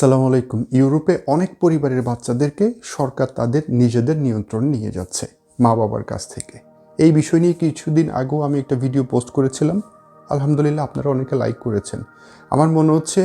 আসসালামু আলাইকুম। ইউরোপে অনেক পরিবারের বাচ্চাদেরকে সরকার তাদের নিজেদের নিয়ন্ত্রণ নিয়ে যাচ্ছে মা বাবার কাছ থেকে। এই বিষয় নিয়ে কিছুদিন আগেও আমি একটা ভিডিও পোস্ট করেছিলাম। আলহামদুলিল্লাহ আপনারা অনেকে লাইক করেছেন। আমার মনে হচ্ছে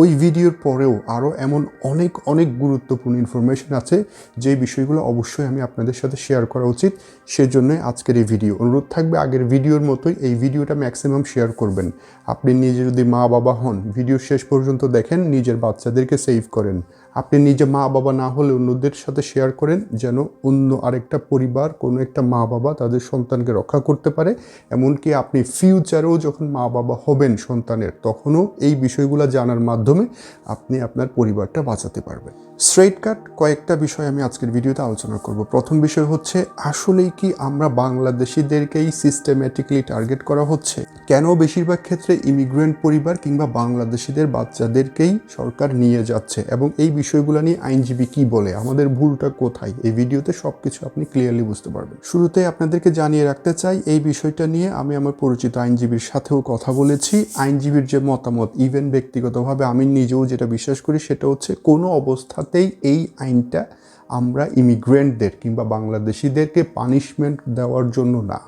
ওই ভিডিওর পরেও আরও এমন অনেক অনেক গুরুত্বপূর্ণ ইনফরমেশন আছে যে বিষয়গুলো অবশ্যই আমি আপনাদের সাথে শেয়ার করা উচিত। সেজন্য আজকের এই ভিডিও অনুরোধ থাকবে আগের ভিডিওর মতোই এই ভিডিওটা ম্যাক্সিমাম শেয়ার করবেন। আপনি নিজে যদি মা বাবা হন ভিডিও শেষ পর্যন্ত দেখেন, নিজের বাচ্চাদেরকে সেভ করেন। আপনি নিজে মা বাবা না হলে অন্যদের সাথে শেয়ার করেন যেন অন্য আরেকটা পরিবার, কোনো একটা মা বাবা তাদের সন্তানকে রক্ষা করতে পারে। এমনকি আপনি ফিউচারেও যখন মা বাবা হবেন সন্তানের, তখনও এই বিষয়গুলো জানার মাধ্যমে আপনি আপনার পরিবারটা বাঁচাতে পারবেন। স্ট্রেট কাট কয়েকটা বিষয় আমি আজকের ভিডিওতে আলোচনা করব। প্রথম বিষয় হচ্ছে, আসলেই কি আমরা বাংলাদেশিদেরকেই সিস্টেম্যাটিকলি টার্গেট করা হচ্ছে? কেন বেশিরভাগ ক্ষেত্রে ইমিগ্রেন্ট পরিবার কিংবা বাংলাদেশিদের বাচ্চাদেরকেই সরকার নিয়ে যাচ্ছে? এবং এই বিষয়গুলো নিয়ে আইনজীবী কি বলে, আমাদের ভুলটা কোথায়, এই ভিডিওতে সব কিছু আপনি ক্লিয়ারলি বুঝতে পারবেন। শুরুতে আপনাদেরকে জানিয়ে রাখতে চাই, এই বিষয়টা নিয়ে আমি আমার পরিচিত আইনজীবীর সাথেও কথা বলেছি। আইনজীবীর যে মতামত ইভেন ব্যক্তিগতভাবে আমি নিজেও যেটা বিশ্বাস করি, সেটা হচ্ছে কোনো অবস্থাতেই এই আইনটা আমরা ইমিগ্রেন্টদের কিংবা বাংলাদেশিদেরকে পানিশমেন্ট দেওয়ার জন্য না।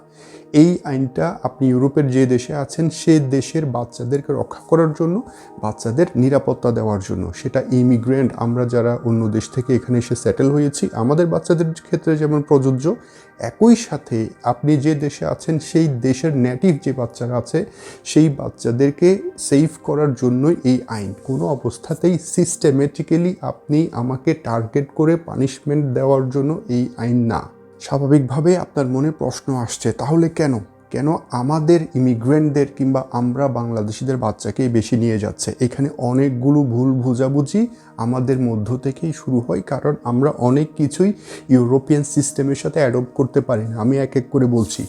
এই আইনটা আপনি ইউরোপের যে দেশে আছেন, সে দেশের বাচ্চাদেরকে রক্ষা করার জন্য, বাচ্চাদের নিরাপত্তা দেওয়ার জন্য। সেটা ইমিগ্রেন্ট আমরা যারা অন্য দেশ থেকে এখানে এসে সেটেল হয়েছি, আমাদের বাচ্চাদের ক্ষেত্রে যেমন প্রযোজ্য, একই সাথে আপনি যে দেশে আছেন, সেই দেশের নেটিভ যে বাচ্চারা আছে, সেই বাচ্চাদেরকে সেভ করার জন্যই এই আইন। কোনো অবস্থাতেই সিস্টেমেটিক্যালি আপনি আমাকে টার্গেট করে পানিশমেন্ট দেওয়ার জন্য এই আইন না। স্বাভাবিকভাবে আপনার মনে প্রশ্ন আসছে, তাহলে কেন? কেন আমাদের ইমিগ্রেন্টদের কিংবা আমরা বাংলাদেশিদের বাচ্চাকেই বেশি নিয়ে যাচ্ছে? এখানে অনেকগুলো ভুল বুঝাবুঝি আমাদের মধ্য থেকেই শুরু হয়, কারণ আমরা অনেক কিছুই ইউরোপিয়ান সিস্টেমের সাথে অ্যাডপ্ট করতে পারি না। আমি এক এক করে বলছি।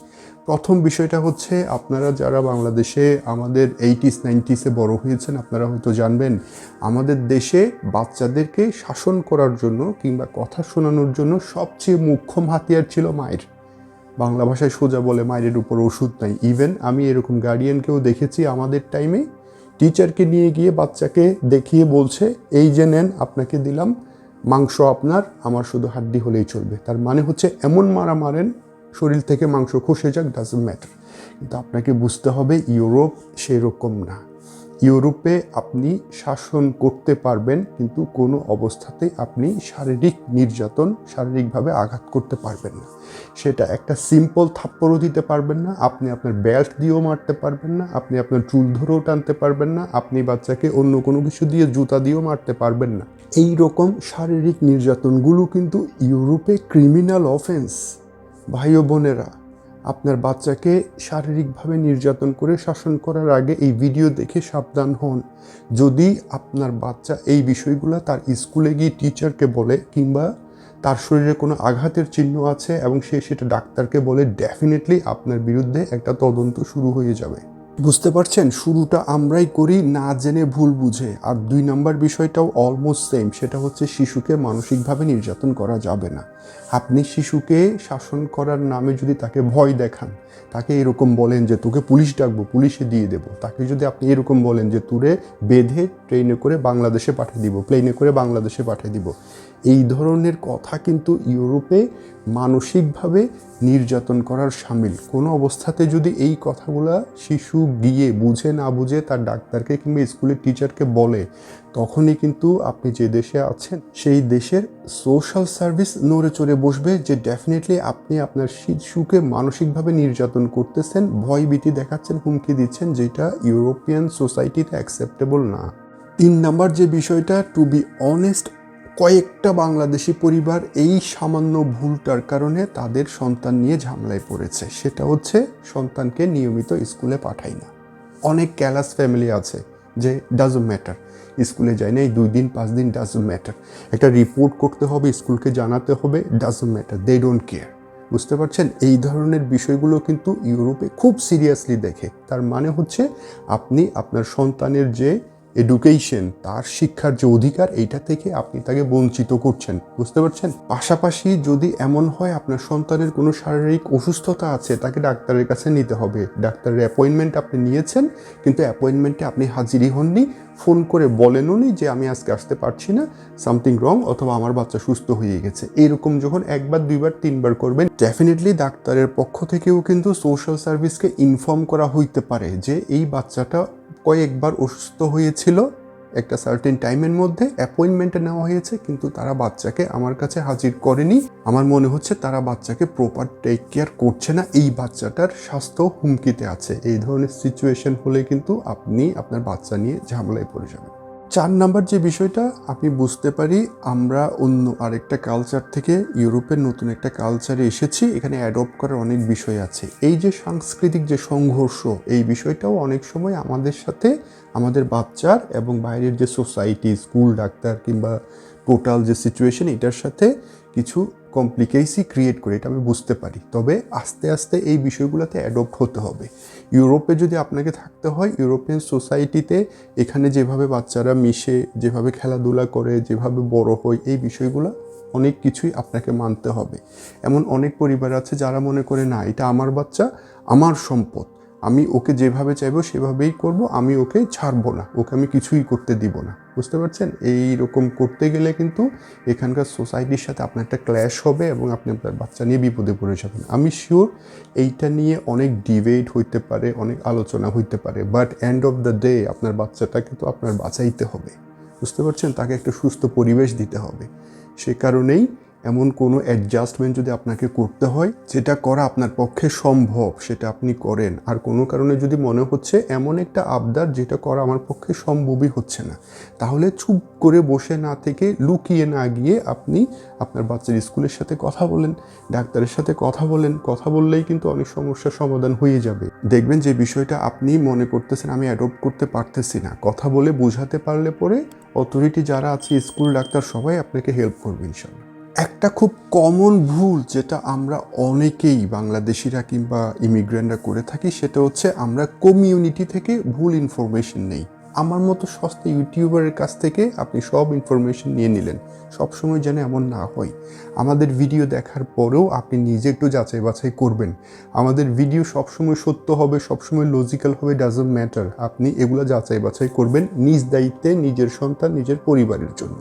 প্রথম বিষয়টা হচ্ছে আপনারা যারা বাংলাদেশে আমাদের এইটিস, নাইনটিসে বড় হয়েছেন, আপনারা হয়তো জানবেন, আমাদের দেশে বাচ্চাদেরকে শাসন করার জন্য কিংবা কথা শোনানোর জন্য সবচেয়ে মুখ্যম হাতিয়ার ছিল মায়ের। বাংলা ভাষায় সোজা বলে মায়ের উপর ওষুধ নাই। ইভেন আমি এরকম গার্ডিয়ানকেও দেখেছি আমাদের টাইমে টিচারকে নিয়ে গিয়ে বাচ্চাকে দেখিয়ে বলছে, এই যে নেন, আপনাকে দিলাম, মাংস আপনার, আমার শুধু হাড্ডি হলেই চলবে। তার মানে হচ্ছে এমন মারা মারেন শরীর থেকে মাংস খসে যাক ডাজন্ট ম্যাটার কিন্তু আপনাকে বুঝতে হবে, ইউরোপ সেরকম না। ইউরোপে আপনি শাসন করতে পারবেন, কিন্তু কোনো অবস্থাতেই আপনি শারীরিক নির্যাতন শারীরিকভাবে আঘাত করতে পারবেন না। সেটা একটা সিম্পল থাপ্পড়ও দিতে পারবেন না, আপনি আপনার বেল্ট দিয়েও মারতে পারবেন না, আপনি আপনার চুল ধরেও টানতে পারবেন না, আপনি বাচ্চাকে অন্য কোনো কিছু দিয়ে জুতা দিয়েও মারতে পারবেন না। এই রকম শারীরিক নির্যাতনগুলো কিন্তু ইউরোপে ক্রিমিনাল অফেন্স ভাই ও বোনেরা, আপনার বাচ্চাকে শারীরিকভাবে নির্যাতন করে শাসন করার আগে এই ভিডিও দেখে সাবধান হন। যদি আপনার বাচ্চা এই বিষয়গুলো তার স্কুলে গিয়ে টিচারকে বলে কিংবা তার শরীরে কোনো আঘাতের চিহ্ন আছে এবং সে সেটা ডাক্তারকে বলে ডেফিনেটলি আপনার বিরুদ্ধে একটা তদন্ত শুরু হয়ে যাবে। বুঝতে পারছেন? শুরুটা আমরাই করি, না জেনে ভুল বুঝে। আর দুই নম্বর বিষয়টাও অলমোস্ট সেম সেটা হচ্ছে শিশুকে মানসিকভাবে নির্যাতন করা যাবে না। আপনি শিশুকে শাসন করার নামে যদি তাকে ভয় দেখান, তাকে এরকম বলেন যে, তোকে পুলিশ ডাকবো, পুলিশে দিয়ে দেবো। তাকে যদি আপনি এরকম বলেন যে, তুরে বেঁধে ট্রেনে করে বাংলাদেশে পাঠিয়ে দিব প্লেনে করে বাংলাদেশে পাঠিয়ে দিব। এই ধরনের কথা কিন্তু ইউরোপে মানসিকভাবে নির্যাতন করার সামিল। কোনো অবস্থাতে যদি এই কথাগুলো শিশু গিয়ে বুঝে না বুঝে তার ডাক্তারকে কিংবা স্কুলের টিচারকে বলে, তখনই কিন্তু আপনি যে দেশে আছেন, সেই দেশের সোশ্যাল সার্ভিস নড়ে চড়ে বসবে যে ডেফিনেটলি আপনি আপনার শিশুকে মানসিকভাবে নির্যাতন করতেছেন, ভয়ভীতি দেখাচ্ছেন, হুমকি দিচ্ছেন, যেটা ইউরোপিয়ান সোসাইটিতে অ্যাকসেপ্টেবল না। তিন নাম্বার যে বিষয়টা টু বি অনেস্ট কয়েকটা বাংলাদেশি পরিবার এই সামান্য ভুলটার কারণে তাদের সন্তান নিয়ে ঝামেলায় পড়েছে। সেটা হচ্ছে সন্তানকে নিয়মিত স্কুলে পাঠাই না। অনেক ক্যালাস ফ্যামিলি আছে যে ডাজন্ট ম্যাটার স্কুলে যায় না, এই দুই দিন, পাঁচ দিন ডাজন্ট ম্যাটার একটা রিপোর্ট করতে হবে, স্কুলকে জানাতে হবে doesn't matter they don't care বুঝতে পারছেন? এই ধরনের বিষয়গুলো কিন্তু ইউরোপে খুব সিরিয়াসলি দেখে। তার মানে হচ্ছে আপনি আপনার সন্তানের যে এডুকেশন তার শিক্ষার যে অধিকার, এইটা থেকে আপনি তাকে বঞ্চিত করছেন। বুঝতে পারছেন? পাশাপাশি যদি এমন হয়, আপনার সন্তানের কোনো শারীরিক অসুস্থতা আছে, তাকে ডাক্তারের কাছে নিতে হবে। ডাক্তারের অ্যাপয়েন্টমেন্ট আপনি নিয়েছেন, কিন্তু অ্যাপয়েন্টমেন্টে আপনি হাজিরই হননি। ফোন করে বলেনও নি যে, আমি আজকে আসতে পারছি না সামথিং রং অথবা আমার বাচ্চা সুস্থ হয়ে গেছে। এরকম যখন একবার, দুইবার, তিনবার করবেন ডেফিনেটলি ডাক্তারের পক্ষ থেকেও কিন্তু সোশ্যাল সার্ভিসকে ইনফর্ম করা হইতে পারে যে, এই বাচ্চাটা কয়েকবার অসুস্থ হয়েছিল, একটা সার্টেন টাইমের মধ্যে অ্যাপয়েন্টমেন্টে নেওয়া হয়েছে, কিন্তু তারা বাচ্চাকে আমার কাছে হাজির করেনি। আমার মনে হচ্ছে তারা বাচ্চাকে প্রপার টেক কেয়ার করছে না, এই বাচ্চাটার স্বাস্থ্য হুমকিতে আছে। এই ধরনের সিচুয়েশন হলে কিন্তু আপনি আপনার বাচ্চা নিয়ে ঝামেলায় পড়ে যাবেন। চার নাম্বার যে বিষয়টা আমি বুঝতে পারি আমরা অন্য আরেকটা কালচার থেকে ইউরোপের নতুন একটা কালচারে এসেছি, এখানে অ্যাডপ্ট করার অনেক বিষয় আছে। এই যে সাংস্কৃতিক যে সংঘর্ষ, এই বিষয়টাও অনেক সময় আমাদের সাথে আমাদের বাচ্চার এবং বাইরের যে সোসাইটি স্কুল ডাক্তার কিংবা টোটাল যে সিচুয়েশন এটার সাথে কিছু কমপ্লিকেসি ক্রিয়েট করে এটা আমি বুঝতে পারি। তবে আস্তে আস্তে এই বিষয়গুলোতে অ্যাডপ্ট হতে হবে। ইউরোপে যদি আপনাকে থাকতে হয়, ইউরোপিয়ান সোসাইটিতে এখানে যেভাবে বাচ্চারা মিশে, যেভাবে খেলাধুলা করে, যেভাবে বড় হয়, এই বিষয়গুলো অনেক কিছুই আপনাকে মানতে হবে। এমন অনেক পরিবার আছে যারা মনে করে, না, এটা আমার বাচ্চা, আমার সম্পদ। আমি ওকে যেভাবে চাইব সেভাবেই করব, আমি ওকে ছাড়বো না। ওকে আমি কিছুই করতে দিব না। বুঝতে পারছেন? এই রকম করতে গেলে কিন্তু এখানকার সোসাইটির সাথে আপনার একটা ক্ল্যাশ হবে এবং আপনি আপনার বাচ্চা নিয়ে বিপদে পড়ে যাবেন। আমি শিওর এইটা নিয়ে অনেক ডিবেট হইতে পারে, অনেক আলোচনা হইতে পারে but end of the day আপনার বাচ্চাটাকে তো আপনার বাঁচাইতে হবে। বুঝতে পারছেন? তাকে একটা সুস্থ পরিবেশ দিতে হবে। সে কারণেই এমন কোনো অ্যাডজাস্টমেন্ট যদি আপনাকে করতে হয় যেটা করা আপনার পক্ষে সম্ভব, সেটা আপনি করেন। আর কোনো কারণে যদি মনে হচ্ছে এমন একটা আবদার যেটা করা আমার পক্ষে সম্ভবই হচ্ছে না, তাহলে চুপ করে বসে না থেকে লুকিয়ে না গিয়ে আপনি আপনার বাচ্চার স্কুলের সাথে কথা বলেন, ডাক্তারের সাথে কথা বলেন। কথা বললেই কিন্তু অনেক সমস্যার সমাধান হয়ে যাবে। দেখবেন যে বিষয়টা আপনি মনে করতেছেন, আমি অ্যাডপ্ট করতে পারতেছি না। কথা বলে বোঝাতে পারলে পরে অথরিটি যারা আছে স্কুল ডাক্তার সবাই আপনাকে হেল্প করবে ইনশাল্লাহ একটা খুব কমন ভুল যেটা আমরা অনেকেই বাংলাদেশিরা কিংবা ইমিগ্রেন্টরা করে থাকি, সেটা হচ্ছে আমরা কমিউনিটি থেকে ভুল ইনফরমেশন নেই। আমার মতো সস্তা ইউটিউবারের কাছ থেকে আপনি সব ইনফরমেশন নিয়ে নিলেন, সবসময় যেন এমন না হয়। আমাদের ভিডিও দেখার পরেও আপনি নিজে একটু যাচাই বাছাই করবেন। আমাদের ভিডিও সবসময় সত্য হবে, সবসময় লজিক্যাল হবে ডাজন্ট ম্যাটার আপনি এগুলো যাচাই বাছাই করবেন নিজ দায়িত্বে, নিজের সন্তান, নিজের পরিবারের জন্য।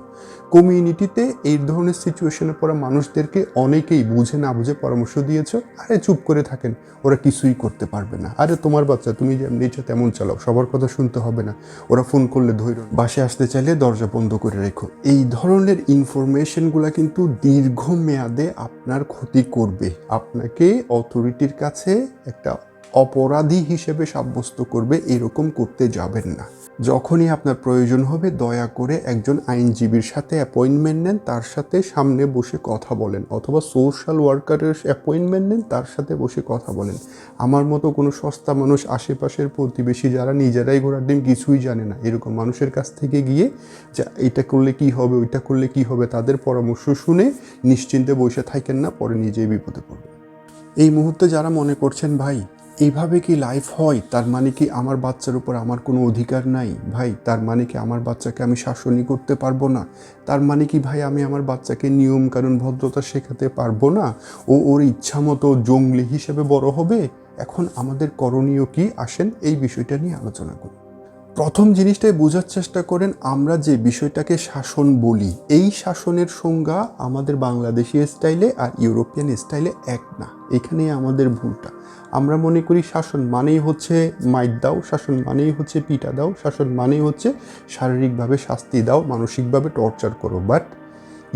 কমিউনিটিতে এই ধরনের সিচুয়েশনে পড়া মানুষদেরকে অনেকেই বুঝে না বুঝে পরামর্শ দিয়েছ। আরে চুপ করে থাকেন, ওরা কিছুই করতে পারবে না। আরে তোমার বাচ্চা, তুমি যেমন ইচ্ছা তেমন চালাও, সবার কথা শুনতে হবে না। ওরা ফোন করলে ধৈর্য বাসে আসতে চাইলে দরজা বন্ধ করে রেখো। এই ধরনের ইনফরমেশনগুলো কিন্তু দীর্ঘ মেয়াদে আপনার ক্ষতি করবে। আপনাকে অথরিটির কাছে একটা অপরাধী হিসেবে সাব্যস্ত করবে, এরকম করতে যাবেন না। যখনই আপনার প্রয়োজন হবে, দয়া করে একজন আইনজীবীর সাথে অ্যাপয়েন্টমেন্ট নেন, তার সাথে সামনে বসে কথা বলেন অথবা সোশ্যাল ওয়ার্কারের অ্যাপয়েন্টমেন্ট নেন, তার সাথে বসে কথা বলেন। আমার মতো কোনো সস্তা মানুষ আশেপাশের প্রতিবেশী যারা নিজেরাই ঘোরার ডিম কিছুই জানে না, এরকম মানুষের কাছ থেকে গিয়ে যে এটা করলে কি হবে, ওইটা করলে কি হবে, তাদের পরামর্শ শুনে নিশ্চিন্তে বসে থাকেন না, পরে নিজেই বিপদে পড়বেন। এই মুহূর্তে যারা মনে করছেন, ভাই এইভাবে কি লাইফ হয়? তার মানে কি আমার বাচ্চার উপর আমার কোনো অধিকার নাই? ভাই, তার মানে কি আমার বাচ্চাকে আমি শাসনই করতে পারব না? তার মানে কি ভাই আমি আমার বাচ্চাকে নিয়ম কারণ ভদ্রতা শেখাতে পারব না? ও ওর ইচ্ছা মতো জঙ্গলি হিসেবে বড় হবে? এখন আমাদের করণীয় কি? আসেন এই বিষয়টা নিয়ে আলোচনা করি। প্রথম জিনিসটাই বোঝার চেষ্টা করেন, আমরা যে বিষয়টাকে শাসন বলি, এই শাসনের সংজ্ঞা আমাদের বাংলাদেশি স্টাইলে আর ইউরোপিয়ান স্টাইলে এক না, এখানেই আমাদের ভুলটা। আমরা মনে করি শাসন মানেই হচ্ছে মাইট দাও, শাসন মানেই হচ্ছে পিটা দাও, শাসন মানেই হচ্ছে শারীরিকভাবে শাস্তি দাও, মানসিকভাবে টর্চার করো। বাট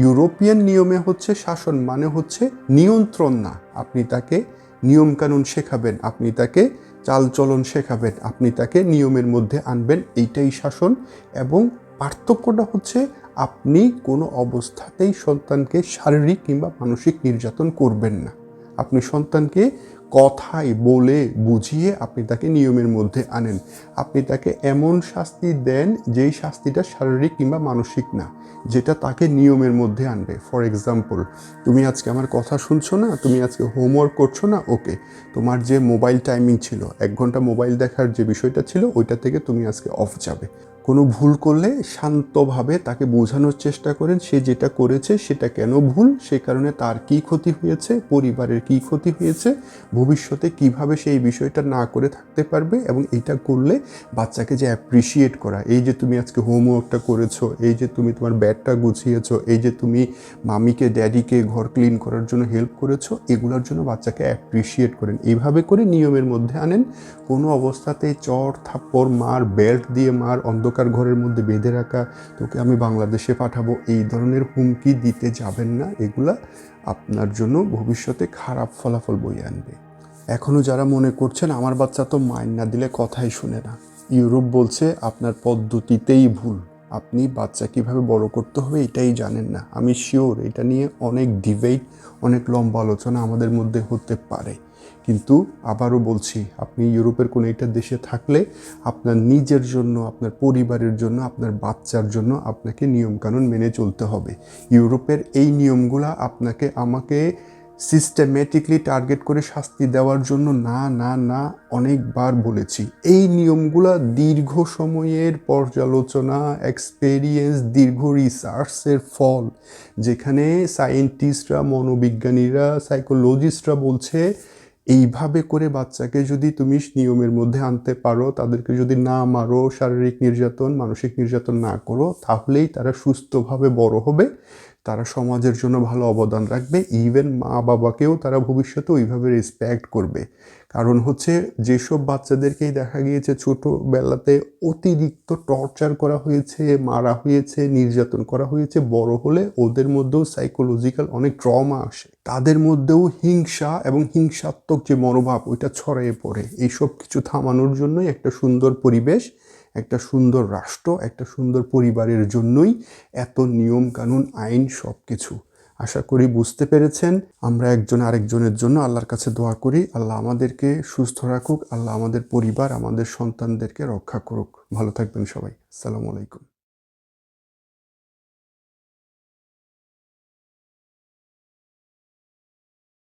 ইউরোপিয়ান নিয়মে হচ্ছে শাসন মানে হচ্ছে নিয়ন্ত্রণ না, আপনি তাকে নিয়মকানুন শেখাবেন, আপনি তাকে চালচলন শেখাবেন। আপনি তাকে নিয়মের মধ্যে আনবেন, এইটাই শাসন। এবং পার্থক্যটা হচ্ছে আপনি কোনো অবস্থাতেই সন্তানকে শারীরিক কিংবা মানসিক নির্যাতন করবেন না। আপনি সন্তানকে কথায় বলে বুঝিয়ে আপনি তাকে নিয়মের মধ্যে আনেন। আপনি তাকে এমন শাস্তি দেন যেই শাস্তিটা শারীরিক কিংবা মানসিক না, যেটা তাকে নিয়মের মধ্যে আনবে। ফর এক্সাম্পল তুমি আজকে আমার কথা শুনছো না, তুমি আজকে হোমওয়ার্ক করছ না, ওকে, তোমার যে মোবাইল টাইমিং ছিল, এক ঘণ্টা মোবাইল দেখার যে বিষয়টা ছিল, ওইটা থেকে তুমি আজকে অফ যাবে। কোনো ভুল করলে শান্তভাবে তাকে বোঝানোর চেষ্টা করেন, সে যেটা করেছে সেটা কেন ভুল, সে কারণে তার কি ক্ষতি হয়েছে, পরিবারের কি ক্ষতি হয়েছে, ভবিষ্যতে কীভাবে সেই বিষয়টা না করে থাকতে পারবে এবং এটা করলে বাচ্চাকে যে অ্যাপ্রিসিয়েট করা, এই যে তুমি আজকে হোমওয়ার্কটা করেছ, এই যে তুমি তোমার ব্যাগটা গুছিয়েছো, এই যে তুমি মামিকে, ড্যাডিকে ঘর ক্লিন করার জন্য হেল্প করেছ, এগুলোর জন্য বাচ্চাকে অ্যাপ্রিসিয়েট করেন। এইভাবে করে নিয়মের মধ্যে আনেন, কোনো অবস্থাতে চর, থাপ্পড়, মার বেল্ট দিয়ে মার অন্ধকার ঘরের মধ্যে বেঁধে রাখা, তোকে আমি বাংলাদেশে পাঠাবো, এই ধরনের হুমকি দিতে যাবেন না। এগুলা আপনার জন্য ভবিষ্যতে খারাপ ফলাফল বয়ে আনবে। এখনও যারা মনে করছেন, আমার বাচ্চা তো মাইন না দিলে কথাই শুনে না। ইউরোপ বলছে, আপনার পদ্ধতিতেই ভুল। আপনি বাচ্চা কীভাবে বড় করতে হবে এটাই জানেন না। আমি শিওর এটা নিয়ে অনেক ডিবেট অনেক লম্বা আলোচনা আমাদের মধ্যে হতে পারে। কিন্তু আবারও বলছি, আপনি ইউরোপের কোনো একটা দেশে থাকলে আপনার নিজের জন্য, আপনার পরিবারের জন্য, আপনার বাচ্চার জন্য আপনাকে নিয়মকানুন মেনে চলতে হবে। ইউরোপের এই নিয়মগুলা আপনাকে, আমাকে সিস্টেমেটিকলি টার্গেট করে শাস্তি দেওয়ার জন্য না না না অনেকবার বলেছি। এই নিয়মগুলা দীর্ঘ সময়ের পর্যালোচনা এক্সপেরিয়েন্স দীর্ঘ রিসার্চের ফল, যেখানে সায়েন্টিস্টরা মনোবিজ্ঞানীরা সাইকোলজিস্টরা বলছে, এইভাবে করে বাচ্চাকে যদি তুমি নিয়মের মধ্যে আনতে পারো, তাদেরকে যদি না মারো, শারীরিক নির্যাতন, মানসিক নির্যাতন না করো, তাহলেই তারা সুস্থভাবে বড় হবে। তারা সমাজের জন্য ভালো অবদান রাখবে। ইভেন মা বাবাকেও তারা ভবিষ্যতে ওইভাবে রেসপেক্ট করবে। কারণ হচ্ছে যেসব বাচ্চাদেরকেই দেখা গিয়েছে ছোটোবেলাতে অতিরিক্ত টর্চার করা হয়েছে, মারা হয়েছে, নির্যাতন করা হয়েছে, বড় হলে ওদের মধ্যেও সাইকোলজিক্যাল অনেক ট্রমা আসে। তাদের মধ্যেও হিংসা এবং হিংসাত্মক যে মনোভাব, ওইটা ছড়িয়ে পড়ে। এইসব কিছু থামানোর জন্যই একটা সুন্দর পরিবেশ একটা সুন্দর রাষ্ট্র, একটা সুন্দর পরিবারের জন্যই এত নিয়ম কানুন, আইন সব কিছু আশা করি বুঝতে পেরেছেন। আমরা একজন আরেকজনের জন্য আল্লাহর কাছে দোয়া করি। আল্লাহ আমাদেরকে সুস্থ রাখুক। আল্লাহ আমাদের পরিবার, আমাদের সন্তানদেরকে রক্ষা করুক। ভালো থাকবেন সবাই। সালামু আলাইকুম।